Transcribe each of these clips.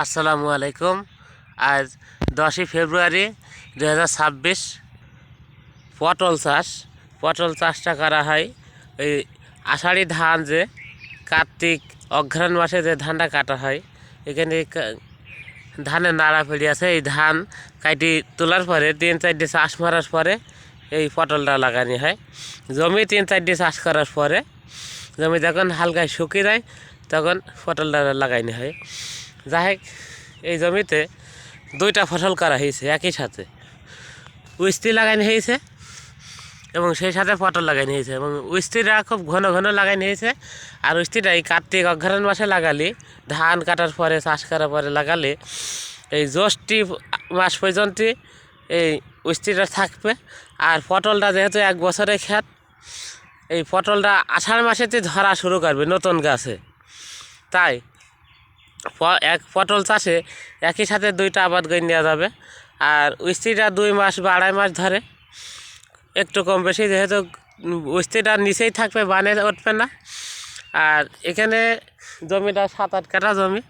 আসসালামু আলাইকুম। আজ দশই ফেব্রুয়ারি দু হাজার ছাব্বিশ, পটল চাষ। পটল চাষটা করা হয় এই আষাঢ়ি ধান যে, কার্তিক অঘ্রাণ মাসে যে ধানটা কাটা হয়, এখানে ধানের নাড়া ফেড়ি আছে। এই ধান কাটি তোলার পরে তিন চারটে চাষ মারার পরে এই পটলটা লাগানি হয়। জমি তিন চারটে চাষ করার পরে, জমি যখন হালকা শুকিয়ে যায়, তখন পটলটা লাগাইনি হয়। যাই এই জমিতে দুইটা ফসল করা হয়েছে, একই সাথে। উস্তি লাগাইনি হয়েছে এবং সেই সাথে পটল লাগাইনি হয়েছে এবং উস্তিটা খুব ঘন ঘন লাগাইনি হয়েছে। আর উস্তিটা এই কার্তিক অঘ্রাণ মাসে লাগালে, ধান কাটার পরে, চাষ করার পরে লাগালে, এই জ্যৈষ্ঠী মাস পর্যন্ত এই উস্তিটা থাকবে। আর পটলটা যেহেতু এক বছরের খ্যাত এই পটলটা আষাঢ় মাসেতে ধরা শুরু করবে নতুন গাছে। তাই এক পটল চাষে একই সাথে দুইটা আবাদ করে নেওয়া যাবে। আর উস্তিটা দুই মাস বা আড়াই মাস ধরে, একটু কম বেশি, যেহেতু উস্তিটা নিচেই থাকবে, বানে উঠবে না। আর এখানে জমিটা সাত আট কাটা জমি।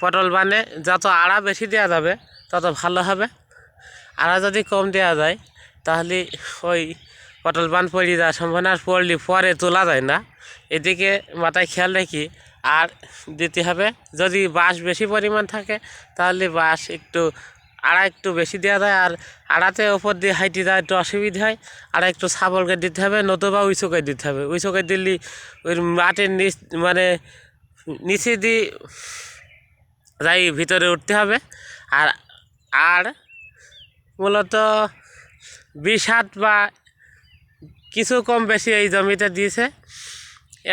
পটল বানে যত আড়া বেশি দেওয়া যাবে, তত ভালো হবে। আড়া যদি কম দেওয়া যায়, তাহলে ওই পটল বান পড়ে যাওয়ার সম্ভাবনা পড়লে পরে তোলা যায় না। এদিকে মাথায় খেয়াল রাখি আর দিতে হবে। যদি বাঁশ বেশি পরিমাণ থাকে, তাহলে বাঁশ একটু আড়া একটু বেশি দেওয়া যায়। আর আড়াতে ওপর দিয়ে হাইটে দেওয়া একটু অসুবিধা হয়। আড়া একটু সাবলকে দিতে হবে, নতুবা উঁচুকে দিতে হবে। উঁচুকে দিলে ওই মাটির নিচ মানে নিচে দিয়ে যাই ভিতরে উঠতে হবে। আর আর মূলত বিশ হাত বা কিছু কম বেশি এই জমিতে দিয়েছে।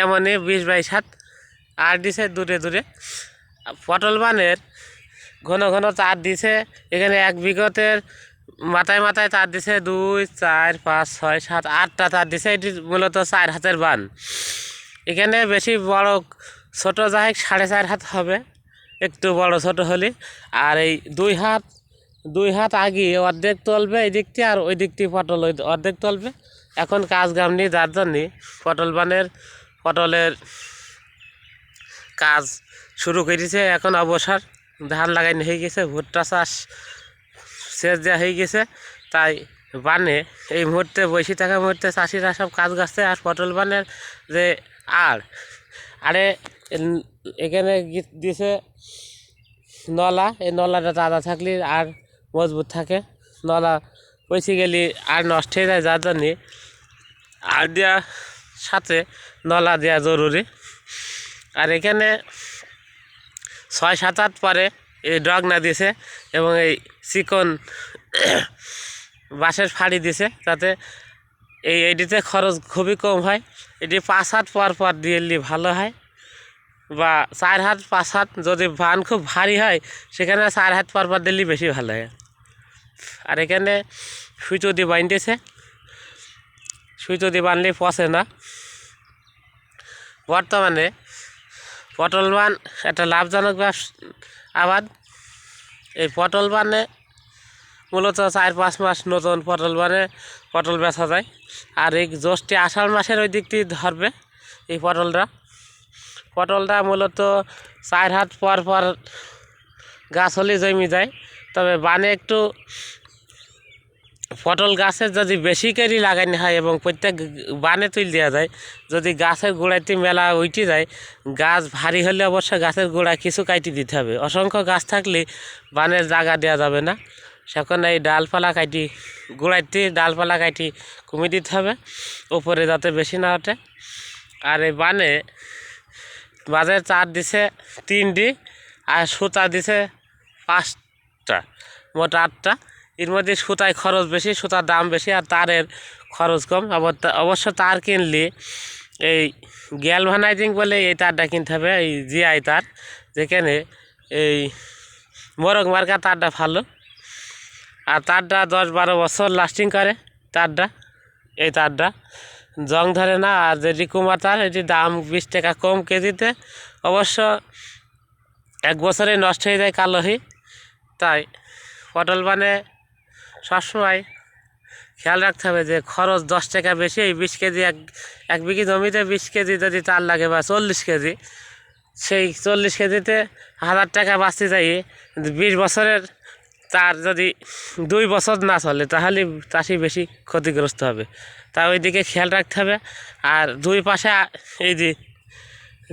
এমনই বিশ বাইশ হাত। আর দিছে দূরে দূরে। পটল বানের ঘন ঘন তার দিছে, এখানে এক বিঘতের মাথায় মাথায় তার দিছে, দুই, চার, পাঁচ, ছয়, সাত, আটটা তার দিছে, এটি মূলত চার হাতের বান। এখানে বেশি বড়, ছোট যাই সাড়ে চার হাত হবে, একটু বড়, ছোট হলে। আর এই দুই হাত দুই হাত আগে অর্ধেক তলবে এই দিকটি আর ওই দিকটি পটল ওই অর্ধেক তলবে। এখন কাজ গামনি যার জন্যে পটল বানের, পটলের কাজ শুরু করেছে এখন অবসর। ধান লাগাইনি, হয়ে গেছে, ভুট্টা চাষ সেচ দেওয়া হয়ে গেছে। তাই বানে, এই মুহূর্তে বসে থাকা মুহূর্তে চাষিরা সব কাজ গাছে আর পটল বানের যে আর। আরে এখানে দিছে নলা, এই নলাটা তাজা থাকলে আর মজবুত থাকে। নলা পচে গেলে আর নষ্ট হয়ে যায়, যার জন্যে আর দেওয়ার সাথে নলা দেওয়া জরুরি। আর এখানে ছয় সাত আট পরে এই ডগ না দিছে এবং এই চিকন বাঁশের ফাড়ি দিছে তাতে এই এটিতে খরচ খুবই কম হয়। এটি পাঁচ হাত পর পর দিয়ে ভালো হয় বা চার হাত, পাঁচ হাত যদি বান খুব ভারী হয়, সেখানে চার হাত পর পর দিলে বেশি ভালো হয়। আর এখানে সুইচ দিয়ে বাঁধতেছে। সুইচ দিয়ে বানলে পচে না। বর্তমানে পটল বান, একটা লাভজনক আবাদ। এই পটল বানে মূলত চার পাঁচ মাস নতুন পটল বানে পটল বেচা যায়। আর এই জ্যৈষ্ঠী আষাঢ় মাসের ওই দিকটি ধরবে এই পটলটা। পটলটা মূলত চার হাত পর পর গাছ হলে জমি যায়, তবে বানে একটু পটল গাছের যদি বেশি করে লাগানো হয় এবং প্রত্যেক বানে তুল দেওয়া যায়, যদি গাছের গোড়াইতে মেলা উঠে যায়, গাছ ভারী হলে অবশ্য গাছের গোড়া কিছু কাটি দিতে হবে। অসংখ্য গাছ থাকলে বানের জায়গা দেওয়া যাবে না। সেখানে এই ডালপালা কাটি গোড়াইতে ডালপালা কাটি কমে দিতে হবে উপরে যাতে বেশি না ওঠে। আর এই বানে বাজারে চার দিছে তিনটি, আর সুতা দিছে পাঁচটা, মোট আটটা। এর মধ্যে সুতায় খরচ বেশি, সুতার দাম বেশি আর তারের খরচ কম। আবার অবশ্য তার কিনলে এই গ্যালভানাইজিং বলে এই তারটা কিনতে হবে, এই জিআই তার, যেখানে এই মোরগ মার্কা তারটা ভালো। আর তারটা দশ বারো বছর লাস্টিং করে তারটা, এই তারটা। জং ধরে না, আর যে রিকুমা তার, এটির দাম বিশ টাকা কম কেজিতে। অবশ্য এক বছরে নষ্ট হয়ে যায় কালো হয়ে তাই পটল বানে সবসময় খেয়াল রাখতে হবে যে খরচ দশ টাকা বেশি, এই বিশ কেজি এক এক বিঘি জমিতে বিশ কেজি যদি তার লাগে বা চল্লিশ কেজি, সেই চল্লিশ কেজিতে হাজার টাকা বাঁচতে যাই বিশ বছরের তার যদি দুই বছর না চলে, তাহলে চাষি বেশি ক্ষতিগ্রস্ত হবে। তা ওই দিকে খেয়াল রাখতে হবে। আর দুই পাশে এই যে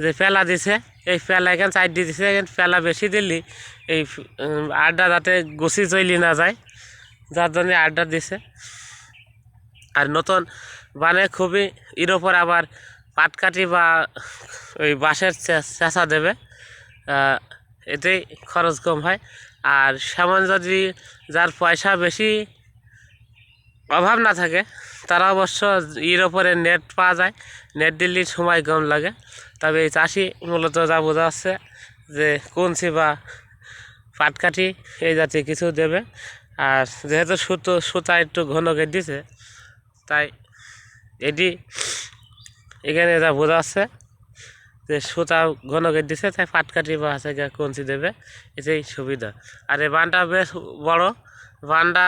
যে পেলা দিছে, এই পেলা এখানে চার দিয়ে দিছে এখানে পেলা বেশি দিলি, এই আড্ডা যাতে গুছি চলি না যায় যার জন্য আড্ডা দিছে। আর নতুন বানে খুবই এর ওপর আবার পাটকাঠি বা ওই বাঁশের চেঁচা দেবে। এতেই খরচ কম হয়। আর সেমন যদি যার পয়সা বেশি অভাব না থাকে, তারা অবশ্য এর ওপরে নেট পাওয়া যায়। নেট দিলে সময় কম লাগে। তবে এই চাষি মূলত যা বোঝা যাচ্ছে যে কঞ্চি বা পাটকাঠি এই জাতীয় কিছু দেবে। আর যেহেতু সুতো, সুতা একটু ঘন করে দিছে, তাই এটি এখানে যা বোঝা যাচ্ছে যে সুতা ঘন করে দিছে, তাই পাটকাঠি বা আছে কঞ্চি দেবে, এটাই সুবিধা। আর এই বানটা বেশ বড়, বানটা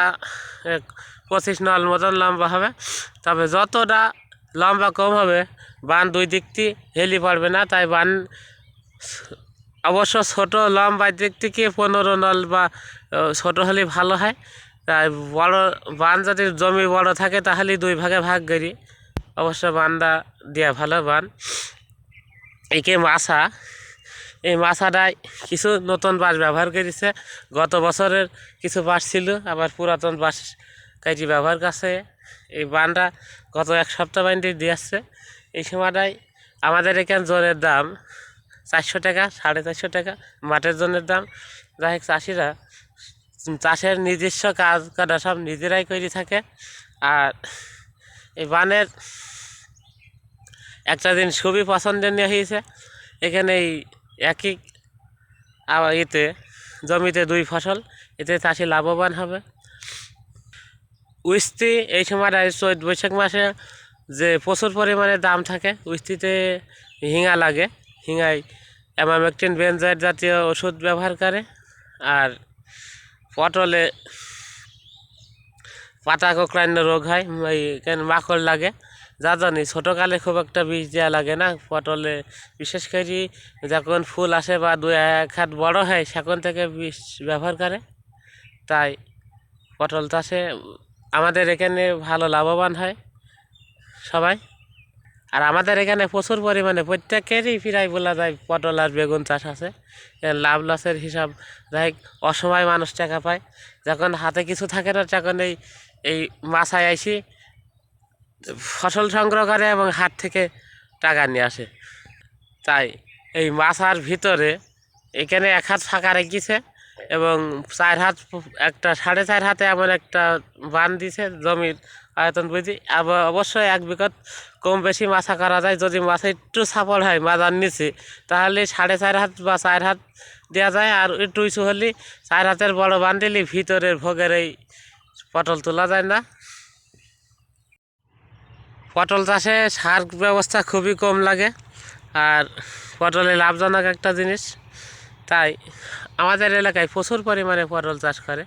পঁচিশ নল মতন লম্বা হবে। তবে যতটা লম্বা কম হবে, বান দুই দিক দিকটি হেলি পড়বে না, তাই বান অবশ্য ছোট লম্বা দিক থেকে পনেরো নল বা ছোট হলে ভালো হয়। তাই বড়, বান যদি জমি বড় থাকে তাহলে দুই ভাগে ভাগ করি। অবশ্য বান্দা দেওয়া ভালো বান। একে মাছা। এই মাছাটায় কিছু নতুন বাঁশ ব্যবহার করেছে। গত বছরের কিছু বাঁশ ছিল, আবার পুরাতন বাঁশ কাটি ব্যবহার করছে। এই বানটা গত এক সপ্তাহ বাইন্ডি দিয়ে আসছে। এই সময়টায় আমাদের এখানে জনের দাম চারশো টাকা, সাড়ে চারশো টাকা মাঠের জনের দাম। যাই হোক, চাষিরা চাষের নিজস্ব কাজ কাটা সব নিজেরাই করে থাকে। আর এই বানের একটা দিন খুবই পছন্দনীয় হয়েছে এখানে এই একই আবার এতে জমিতে দুই ফসল, এতে চাষি লাভবান হবে। উস্তি এই সময়টায় চৈত বৈশাখ মাসে যে প্রচুর পরিমাণে দাম থাকে, উস্তিতে হিঙা লাগে। হিঙায় অ্যামামেকটিন বেনজাইড জাতীয় ওষুধ ব্যবহার করে। আর পটলে পাতা কোকড়ান্য রোগ হয় কেন মাকড় লাগে। যা জানি ছোটোকালে খুব একটা বীজ দেওয়া লাগে না পটলে। বিশেষ করে যখন ফুল আসে বা দু এক হাত বড় হয়, সেখান থেকে বীজ ব্যবহার করে। তাই পটল চাষে আমাদের এখানে ভালো লাভবান হয় সবাই। আর আমাদের এখানে প্রচুর পরিমাণে প্রত্যেকেরই প্রায় বলা যায় পটল আর বেগুন চাষ আছে। লাভ লসের হিসাব, যাই অসময় মানুষ টাকা পায়। যখন হাতে কিছু থাকে না তখন এই এই মাছায় আইসি ফসল সংগ্রহ করে এবং হাট থেকে টাকা নিয়ে আসে। তাই এই মাছার ভিতরে এখানে এক হাত ফাঁকা রেখেছে। এবং চার হাত একটা সাড়ে চার হাতে এমন একটা বান দিছে জমির আয়তন বুঝি। আবার অবশ্যই এক বিঘত কম বেশি মাছা করা যায়। যদি মাছা একটু সাপড় হয়, মাজার নিচে, তাহলে সাড়ে চার হাত বা চার হাত দেওয়া যায়। আর একটু উঁচু হলে চার হাতের বড় বান দিলে ভিতরের ভোগের এই পটল তোলা যায় না। পটল চাষে সার ব্যবস্থা খুবই কম লাগে। আর পটলে লাভজনক একটা জিনিস। তাই আমাদের এলাকায় প্রচুর পরিমাণে পটল চাষ করে।